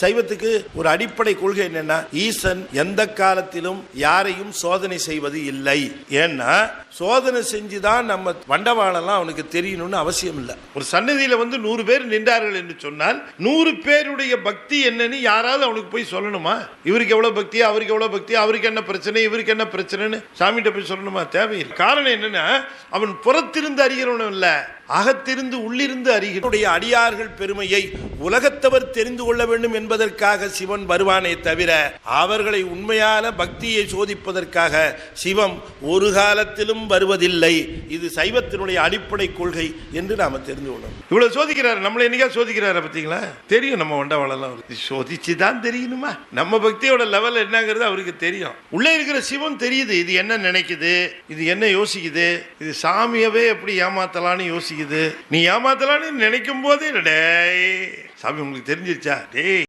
சைவத்துக்கு ஒரு அடிப்படை கொள்கை என்னன்னா ஈசன் எந்த காலத்திலும் யாரையும் சோதனை செய்வது இல்லை. ஏன்னா சோதனை செஞ்சுதான் நம்ம வண்டவாளெல்லாம் அவனுக்கு தெரியணும்னு அவசியம் இல்லை. ஒரு சன்னதியில வந்து நூறு பேர் நின்றார்கள் என்று சொன்னால் நூறு பேருடைய பக்தி என்னன்னு யாராவது அவனுக்கு போய் சொல்லணுமா? இவருக்கு எவ்வளவு பக்தி அவருக்கு எவ்வளவு பக்தி அவருக்கு என்ன பிரச்சனை இவருக்கு என்ன பிரச்சனைன்னு சாமிகிட்ட போய் சொல்லணுமா? தேவையில்லை. காரணம் என்னன்னா அவன் புறத்திருந்து அறிகிறவனும் இல்லை. அகத்திருந்து உள்ளிருந்து அறிகிறனுடைய அடியார்கள் பெருமையை உலகத்தவர் தெரிந்து கொள்ள வேண்டும் என்பதற்காக சிவன் வருவானே தவிர அவர்களை உண்மையான பக்தியை சோதிப்பதற்காக சிவம் ஒரு காலத்திலும் வருவதில்லை. இது சைவத்தினுடைய அடிப்படை கொள்கை என்று நாம தெரிந்து கொள்ளணும். இவ்வளவு சோதிக்கிறாரு. நம்மளை என்னைக்கா சோதிக்கிறாரு பார்த்தீங்களா? தெரியும் நம்ம ஒண்டவாளெல்லாம் சோதிச்சு தான் தெரியணுமா நம்ம பக்தியோட லெவல் என்னங்கிறது அவருக்கு தெரியும். உள்ளே இருக்கிற சிவம் தெரியுது. இது என்ன நினைக்குது? இது என்ன யோசிக்குது? இது சாமியவே எப்படி ஏமாத்தலான்னு யோசிக்குது. நீ ஏமாத்தலான்னு நினைக்கும் போதே டேய் சாமி உங்களுக்கு தெரிஞ்சிருச்சா? டேய்.